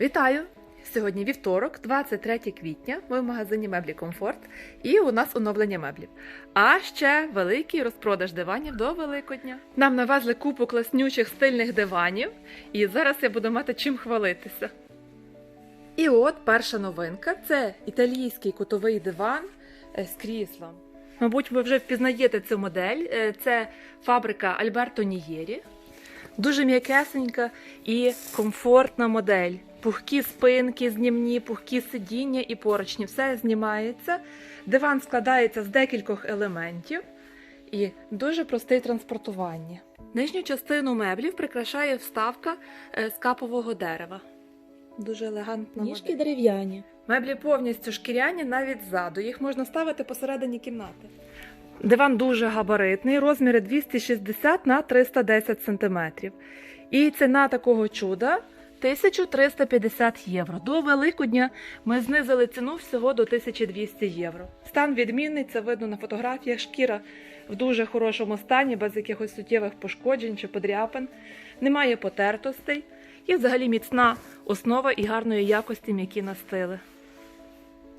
Вітаю! Сьогодні вівторок, 23 квітня. Ми в магазині меблі Комфорт, і у нас оновлення меблів. А ще великий розпродаж диванів до Великодня. Нам навезли купу класнючих стильних диванів, і зараз я буду мати чим хвалитися. І от перша новинка це італійський кутовий диван е, з кріслом. Мабуть, ви вже впізнаєте цю модель. Е, Це фабрика Альберто Нієрі. Дуже м'якесенька і комфортна модель. Пухкі спинки знімні, пухкі сидіння і поручні. Все знімається. Диван складається з декількох елементів і дуже простий в транспортуванні. Нижню частину меблів прикрашає вставка е, з капового дерева. Дуже елегантна Ніжки модель. дерев'яні. Меблі повністю шкіряні навіть ззаду. Їх можна ставити посередині кімнати. Диван дуже габаритний, розміри 260 на 310 см. І ціна такого чуда 1350 євро. До Великодня ми знизили ціну всього до 1200 євро. Стан відмінний, це видно на фотографіях. Шкіра в дуже хорошому стані, без якихось суттєвих пошкоджень чи подряпин. Немає потертостей. І взагалі міцна основа і гарної якості м'які настили.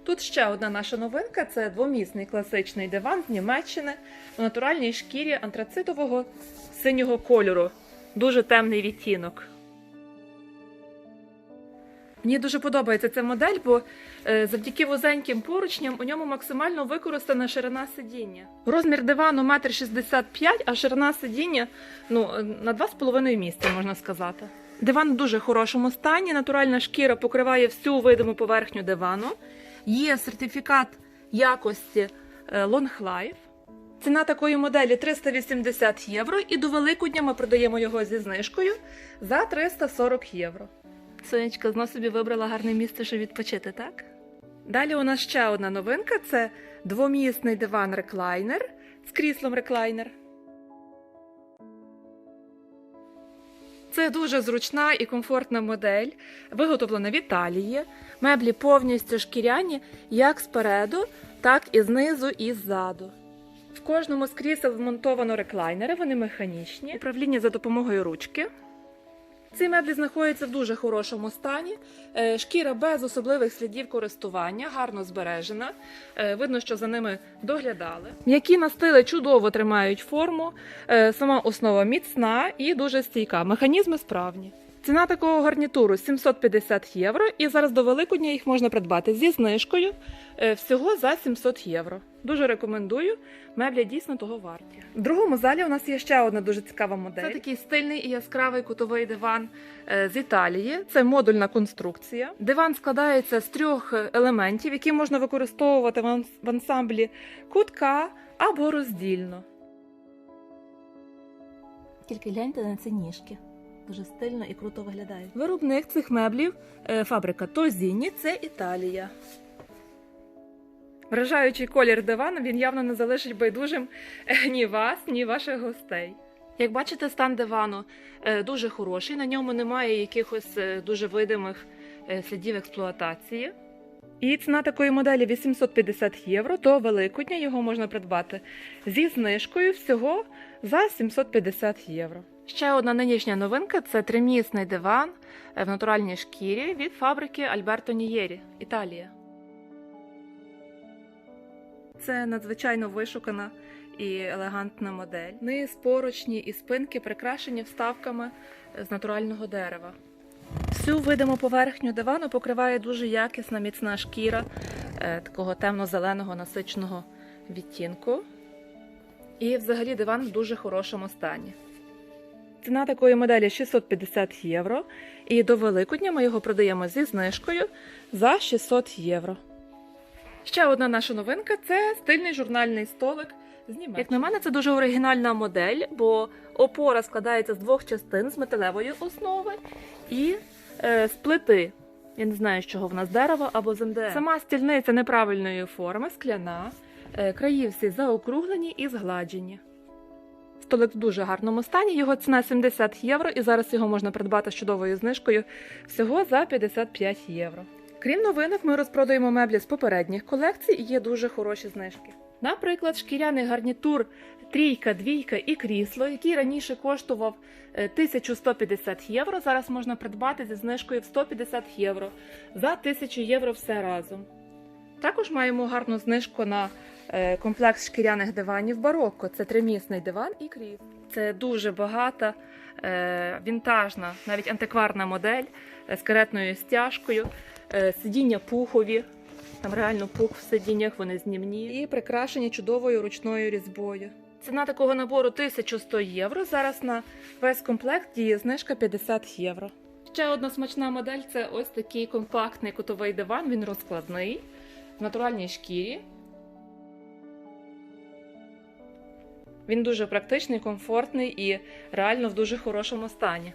Тут ще одна наша новинка це двомісний класичний диван з Німеччини у натуральній шкірі антрацитового синього кольору. Дуже темний відтінок. Мені дуже подобається ця модель, бо е, завдяки вузеньким поручням у ньому максимально використана ширина сидіння. Розмір дивану 1,65 м, а ширина сидіння ну, на 2,5 місця, можна сказати. Диван в дуже хорошому стані, натуральна шкіра покриває всю видиму поверхню дивану. Є сертифікат якості е, Long Life. Ціна такої моделі 380 євро, і до Великодня ми продаємо його зі знижкою за 340 євро. Сонечка знов собі вибрала гарне місце, щоб відпочити, так? Далі у нас ще одна новинка: це двомісний диван реклайнер з кріслом реклайнер. Це дуже зручна і комфортна модель, виготовлена в Італії. Меблі повністю шкіряні як спереду, так і знизу і ззаду. В кожному з крісел вмонтовано реклайнери, вони механічні, управління за допомогою ручки. Ці меблі знаходяться в дуже хорошому стані. Е, Шкіра без особливих слідів користування, гарно збережена. Е, Видно, що за ними доглядали. М'які настили чудово тримають форму. Е, Сама основа міцна і дуже стійка. Механізми справні. Ціна такого гарнітуру 750 євро, і зараз до Великодня їх можна придбати зі знижкою е, всього за 700 євро. Дуже рекомендую. Меблі дійсно того варті. В другому залі у нас є ще одна дуже цікава модель. Це такий стильний і яскравий кутовий диван е, з Італії. Це модульна конструкція. Диван складається з трьох е, елементів, які можна використовувати в анс- в ансамблі кутка або роздільно. Тільки гляньте на ці ніжки. Дуже стильно і круто виглядає. Виробник цих меблів е, фабрика Тозіні це Італія. Вражаючий колір дивану він явно не залишить байдужим е, ні вас, ні ваших гостей. Як бачите, стан дивану е, дуже хороший, на ньому немає якихось дуже видимих слідів експлуатації. І ціна такої моделі 850 євро. До Великодня його можна придбати зі знижкою всього за 750 євро. Ще одна нинішня новинка це тримісний диван в натуральній шкірі від фабрики Альберто Нієрі, Італія. Це надзвичайно вишукана і елегантна модель. Низ, поручні і спинки прикрашені вставками з натурального дерева. Всю видиму поверхню дивану покриває дуже якісна міцна шкіра е, такого темно-зеленого насиченого відтінку. І взагалі диван в дуже хорошому стані. Ціна такої моделі 650 євро. І до Великодня ми його продаємо зі знижкою за 600 євро. Ще одна наша новинка це стильний журнальний столик з Німеччини. Як на мене, це дуже оригінальна модель, бо опора складається з двох частин з металевої основи і е, з плити. Я не знаю, з чого вона з дерева або з МДФ. Сама стільниця неправильної форми, скляна, е, краї всі заокруглені і згладжені. Столик в дуже гарному стані. Його ціна 70 євро, і зараз його можна придбати з чудовою знижкою всього за 55 євро. Крім новинок, ми розпродаємо меблі з попередніх колекцій і є дуже хороші знижки. Наприклад, шкіряний гарнітур трійка, двійка і крісло, який раніше коштував е, 1150 євро, зараз можна придбати зі знижкою в 150 євро за 1000 євро все разом. Також маємо гарну знижку на е, комплекс шкіряних диванів барокко. Це тримісний диван і крісло. Це дуже багата, е, вінтажна, навіть антикварна модель е, з каретною стяжкою, сидіння пухові. Там реально пух в сидіннях, вони знімні і прикрашені чудовою ручною різьбою. Ціна такого набору 1100 євро. Зараз на весь комплект діє знижка 50 євро. Ще одна смачна модель це ось такий компактний кутовий диван. Він розкладний в натуральній шкірі. Він дуже практичний, комфортний і реально в дуже хорошому стані.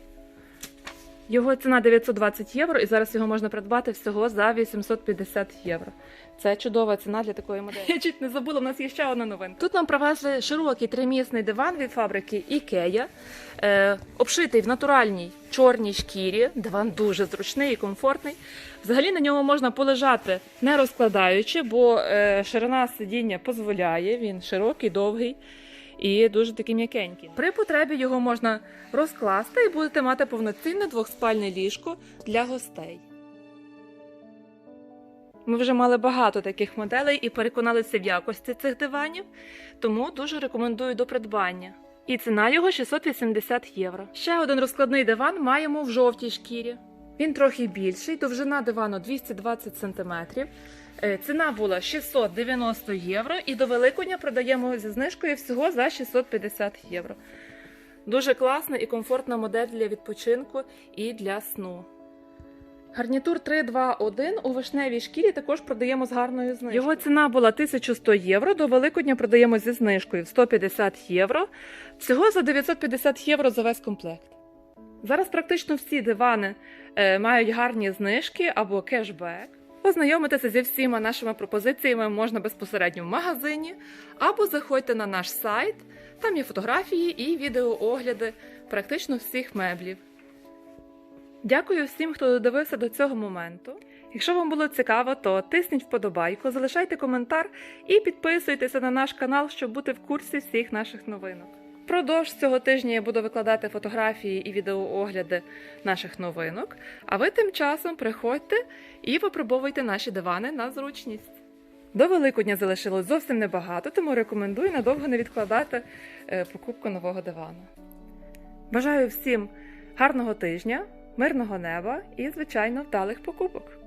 Його ціна 920 євро, і зараз його можна придбати всього за 850 євро. Це чудова ціна для такої моделі. Я чуть не забула, у нас є ще одна новинка. Тут нам привезли широкий тримісний диван від фабрики IKEA, е, обшитий в натуральній чорній шкірі. Диван дуже зручний і комфортний. Взагалі на ньому можна полежати не розкладаючи, бо е, ширина сидіння дозволяє. Він широкий, довгий і дуже такий м'якенький. При потребі його можна розкласти і будете мати повноцінне двохспальне ліжко для гостей. Ми вже мали багато таких моделей і переконалися в якості цих диванів, тому дуже рекомендую до придбання. І ціна його 680 євро. Ще один розкладний диван маємо в жовтій шкірі. Він трохи більший, довжина дивану 220 см. Е, Ціна була 690 євро, і до Великодня продаємо зі знижкою всього за 650 євро. Дуже класна і комфортна модель для відпочинку і для сну. Гарнітур 321 у вишневій шкірі також продаємо з гарною знижкою. Його ціна була 1100 євро. До Великодня продаємо зі знижкою в 150 євро. Всього за 950 євро за весь комплект. Зараз практично всі дивани е, мають гарні знижки або кешбек. Познайомитися зі всіма нашими пропозиціями можна безпосередньо в магазині, або заходьте на наш сайт. Там є фотографії і відеоогляди практично всіх меблів. Дякую всім, хто додивився до цього моменту. Якщо вам було цікаво, то тисніть вподобайку, залишайте коментар і підписуйтеся на наш канал, щоб бути в курсі всіх наших новинок. Впродовж цього тижня я буду викладати фотографії і відеоогляди наших новинок. А ви тим часом приходьте і випробовуйте наші дивани на зручність. До Великодня залишилось зовсім небагато, тому рекомендую надовго не відкладати е, покупку нового дивану. Бажаю всім гарного тижня, мирного неба і, звичайно, вдалих покупок!